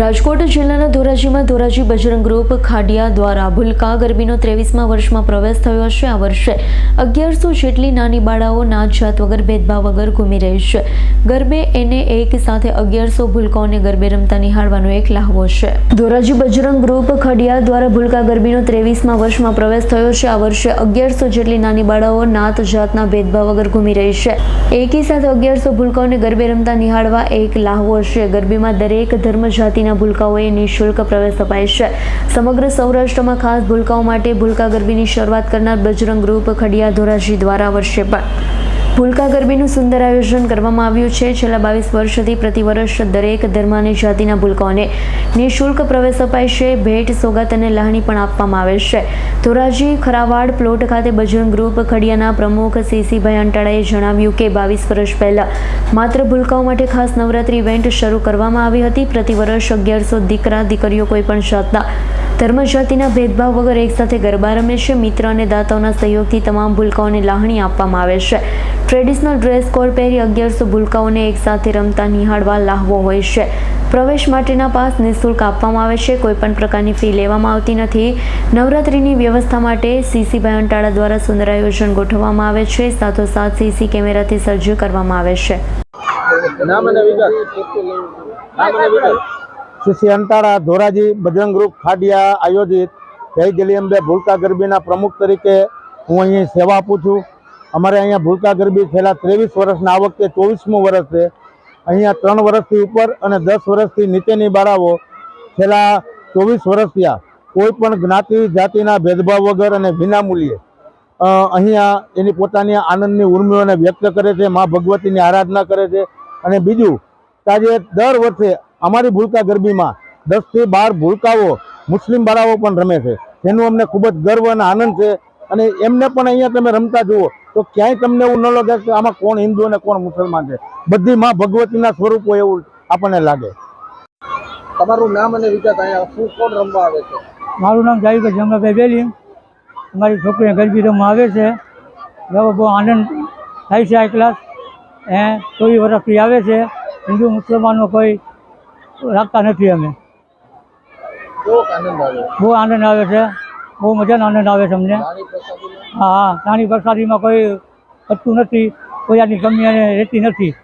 રાજકોટ જિલ્લાના ધોરાજીમાં ધોરાજી બજરંગ ગ્રુપ ખાડિયા દ્વારા ભૂલકા ગરબીનો ત્રેવીસમા વર્ષમાં પ્રવેશ થયો છે. આ વર્ષે અગિયારસો જેટલી નાની બાળાઓ નાત જાત વગર ભેદભાવ વગર ઘૂમી રહી છે. ગરબે એને એક સાથે અગિયારસો ભૂલકાઓને ગરબે રમતા નિહાળવાનો એક લાહવો છે. ધોરાજી બજરંગ ગ્રુપ ખડિયા દ્વારા ભૂલકા ગરબીનો ત્રેવીસમા વર્ષમાં પ્રવેશ થયો છે. આ વર્ષે અગિયારસો જેટલી નાની બાળાઓ નાત જાતના ભેદભાવ વગર ઘૂમી રહી છે. એકી સાથે અગિયારસો ભૂલકાઓને ગરબે રમતા નિહાળવા એક લાહવો છે. ગરબીમાં દરેક ધર્મ જાતિના ભૂલકાઓએ નિઃશુલ્ક પ્રવેશ અપાય છે. સમગ્ર સૌરાષ્ટ્રમાં ખાસ ભૂલકાઓ માટે ભૂલકા ગરબીની શરૂઆત કરનાર બજરંગ ગ્રુપ ખડિયા ધોરાજી દ્વારા વર્ષે પણ. ભૂલકા ગરબીનું સુંદર આયોજન કરવામાં આવ્યું છે. છેલ્લા બાવીસ વર્ષથી પ્રતિ વર્ષ દરેક ધર્મ અને જાતિના ભૂલકાઓને નિઃશુલ્ક પ્રવેશ અપાય છે. ભેટ, સોગાત અને લાહણી પણ આપવામાં આવે છે. ધોરાજી, ખરાવાડ, પ્લોટ ખાતે બજરંગ ગ્રુપ ખડિયાના પ્રમુખ સીસીભાઈ અંટાળાએ જણાવ્યું કે બાવીસ વર્ષ પહેલા માત્ર ભૂલકાઓ માટે ખાસ નવરાત્રી ઇવેન્ટ શરૂ કરવામાં આવી હતી. પ્રતિ વર્ષ અગિયારસો દીકરા, દીકરીઓ કોઈ પણ જાતના ધર્મ જાતિના ભેદભાવ વગર એકસાથે ગરબા રમે છે. મિત્ર અને દાતાઓના સહયોગથી તમામ ભૂલકાઓને લાહણી આપવામાં આવે છે. ટ્રેડિશનલ ડ્રેસ કોડ પહેરી અગિયારસો ભૂલકાઓને એકસાથે રમતા નિહાળવા લાહવો હોય છે. પ્રવેશ માટેના પાસ નિઃશુલ્ક આપવામાં આવે છે. કોઈપણ પ્રકારની ફી લેવામાં આવતી નથી. નવરાત્રિની વ્યવસ્થા માટે સીસીભાઈ અંટાળા દ્વારા સુંદર આયોજન ગોઠવવામાં આવે છે. સાથોસાથ સીસી કેમેરાથી સજ્જ કરવામાં આવે છે. નામ અને વિગત. નામ અને વિગત. શ્રી અંતાળા ધોરાજી બજરંગ ગ્રુપ ખાડિયા આયોજિત જય જલિયંબે ભૂલકા ગરબીના પ્રમુખ તરીકે હું અહીં સેવા આપું છું. અમારે અહીંયા ભૂલકા ગરબી છેલ્લા ત્રેવીસ વર્ષના આ વખતે ચોવીસમું વર્ષ છે. અહીંયા ત્રણ વર્ષથી ઉપર અને દસ વર્ષથી નીચેની બાળાઓ છેલ્લા ચોવીસ વર્ષ થયા. કોઈ પણ જ્ઞાતિ, જાતિના ભેદભાવ વગર અને વિનામૂલ્યે અહીંયા એની પોતાની આનંદની ઉર્મિઓને વ્યક્ત કરે છે, મા ભગવતીની આરાધના કરે છે. અને બીજું આજે દર વર્ષે અમારી ભૂલકા ગરબીમાં દસથી બાર ભૂલકાઓ મુસ્લિમ બાળાઓ પણ રમે છે. જેનું અમને ખૂબ જ ગર્વ અને આનંદ છે. અને એમને પણ અહીંયા તમે રમતા જુઓ તો ક્યાંય તમને એવું ન લાગે કે આમાં કોણ હિન્દુ અને કોણ મુસલમાન છે. બધી માં ભગવતીના સ્વરૂપો એવું આપણને લાગે. તમારું નામ અને વિગત અહીંયા શું કોણ રમવા આવે છે? મારું નામ જાવીભાઈ જમરાભાઈ બેલી. અમારી છોકરીને ગરબી રમવા આવે છે. હવે બહુ આનંદ થાય છે આ ક્લાસ એ ચોવીસ વર્ષથી આવે છે. હિન્દુ મુસલમાનનો કોઈ રાખતા નથી અમે. કેવો આનંદ આવ્યો. બહુ આનંદ આવે છે. બહુ મજાનો આનંદ આવે છે અમને. નાની પ્રસાદીમાં? હા હા. નાની પ્રસાદીમાં કોઈ થતું નથી. કોઈ આની કમી અને રહેતી નથી.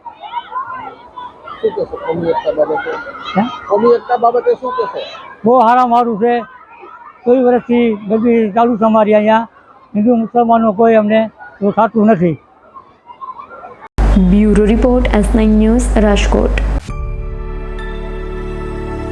શું કહેશો કોમી એકતા બાબતે? હે? કોમી એકતા બાબતે શું કહેશો? બહુ સારા મારું છે. ચોવીસ વર્ષથી ગરબી ચાલુ છે અમારી અહીંયા. હિન્દુ મુસલમાનનો કોઈ અમને એવું થતું નથી. Bureau report S nine news Rajkot.